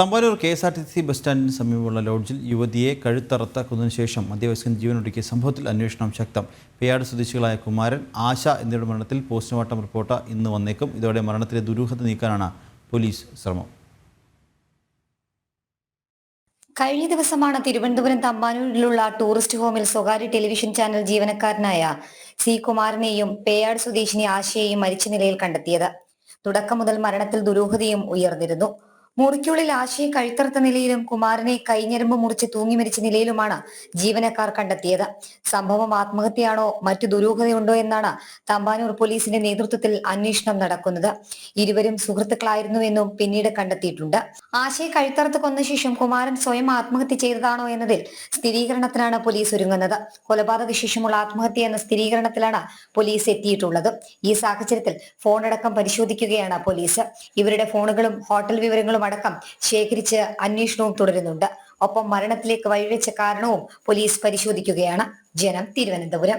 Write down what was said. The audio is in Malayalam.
Thampanoor K S R T C bus സ്റ്റാൻഡിന് സമീപമുള്ള ലോഡ്ജിൽ യുവതിയെ കഴുത്തറത്ത കൊന്നതിനു ശേഷം മധ്യവയസ്കൻ ജീവനൊടുക്കിയ സംഭവത്തിൽ അന്വേഷണം ശക്തം. പേയാട് സ്വദേശികളായ കുമാരൻ ആശ എന്നിവരുടെ മരണത്തിൽ പോസ്റ്റ്മോർട്ടം റിപ്പോർട്ട് ഇന്ന് വന്നേക്കും. ഇതോടെ മരണത്തിലെ ദുരൂഹത നീക്കാനാണ് പോലീസ് ശ്രമം. കഴിഞ്ഞ ദിവസമാണ് തിരുവനന്തപുരം തമ്പാനൂരിലുള്ള ടൂറിസ്റ്റ് ഹോമിൽ സ്വകാര്യ ടെലിവിഷൻ ചാനൽ ജീവനക്കാരനായ സി കുമാരനെയും പേയാട് സ്വദേശിനി ആശയെയും മരിച്ച നിലയിൽ കണ്ടെത്തിയത്. തുടക്കം മുതൽ മരണത്തിൽ ദുരൂഹതയും ഉയർന്നിരുന്നു. മുറിക്കുള്ളിൽ ആശയെ കഴുത്തറുത്ത നിലയിലും കുമാരനെ കൈഞ്ഞരമ്പ് മുറിച്ച് തൂങ്ങി മരിച്ച നിലയിലുമാണ് ജീവനക്കാർ കണ്ടെത്തിയത്. സംഭവം ആത്മഹത്യയാണോ? മറ്റു ദുരൂഹതയുണ്ടോ എന്നാണ് തമ്പാനൂർ പോലീസിന്റെ നേതൃത്വത്തിൽ അന്വേഷണം നടക്കുന്നത്. ഇരുവരും സുഹൃത്തുക്കളായിരുന്നു എന്നും പിന്നീട് കണ്ടെത്തിയിട്ടുണ്ട്. ആശയെ കഴുത്തറുത്ത് കൊന്ന ശേഷം കുമാരൻ സ്വയം ആത്മഹത്യ ചെയ്തതാണോ എന്നതിൽ സ്ഥിരീകരണത്തിനാണ് പോലീസ് ഒരുങ്ങുന്നത്. കൊലപാതക ശേഷമുള്ള ആത്മഹത്യ എന്ന സ്ഥിരീകരണത്തിലാണ് പോലീസ് എത്തിയിട്ടുള്ളത്. ഈ സാഹചര്യത്തിൽ ഫോണടക്കം പരിശോധിക്കുകയാണ് പോലീസ്. ഇവരുടെ ഫോണുകളും ഹോട്ടൽ വിവരങ്ങളും അടക്കം ശേഖരിച്ച് അന്വേഷണവും തുടരുന്നുണ്ട്. ഒപ്പം മരണത്തിലേക്ക് വഴിവെച്ച കാരണവും പോലീസ് പരിശോധിക്കുകയാണ്. ജനം തിരുവനന്തപുരം.